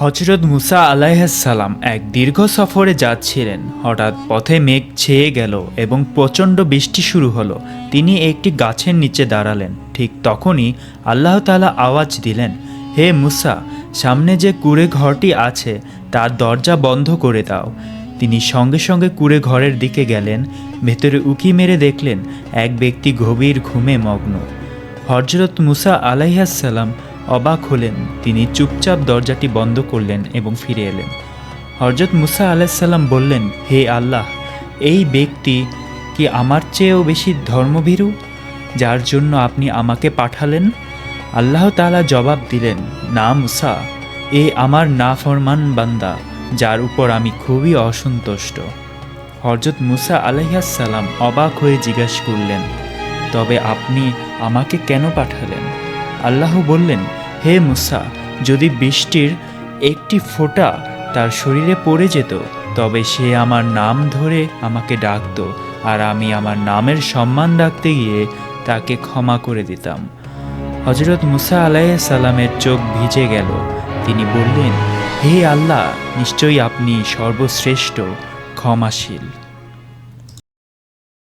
হজরত মুসা আলাইহাসাল্লাম এক দীর্ঘ সফরে যাচ্ছিলেন। হঠাৎ পথে মেঘ ছেয়ে গেল এবং প্রচণ্ড বৃষ্টি শুরু হলো। তিনি একটি গাছের নিচে দাঁড়ালেন। ঠিক তখনই আল্লাহ তাআলা আওয়াজ দিলেন, হে মুসা, সামনে যে কুড়ে ঘরটি আছে, তার দরজা বন্ধ করে দাও। তিনি সঙ্গে সঙ্গে কুড়ে ঘরের দিকে গেলেন। ভেতরে উকি মেরে দেখলেন, এক ব্যক্তি গভীর ঘুমে মগ্ন। হজরত মুসা আলাইহাসাল্লাম অবাক হলেন। তিনি চুপচাপ দরজাটি বন্ধ করলেন এবং ফিরে এলেন। হজরত মুসা আলাইসাল্লাম বললেন, হে আল্লাহ, এই ব্যক্তি কি আমার চেয়েও বেশি ধর্মভীরু, যার জন্য আপনি আমাকে পাঠালেন? আল্লাহ তালা জবাব দিলেন, না মুসা, এ আমার নাফরমান বান্দা, যার উপর আমি খুবই অসন্তুষ্ট। হজরত মুসা আলাইহাসাল্লাম অবাক হয়ে জিজ্ঞাসা করলেন, তবে আপনি আমাকে কেন পাঠালেন? আল্লাহ বললেন হে মুসা, যদি বৃষ্টির একটি ফোঁটা তার শরীরে পড়ে যেত, তবে সে আমার নাম ধরে আমাকে ডাকতো আর আমি আমার নামের সম্মান রাখতে গিয়ে তাকে ক্ষমা করে দিতাম। হজরত মুসা আলাইসাল্লামের চোখ ভিজে গেল। তিনি বললেন, হে আল্লাহ, নিশ্চয়ই আপনি সর্বশ্রেষ্ঠ, ক্ষমাশীল।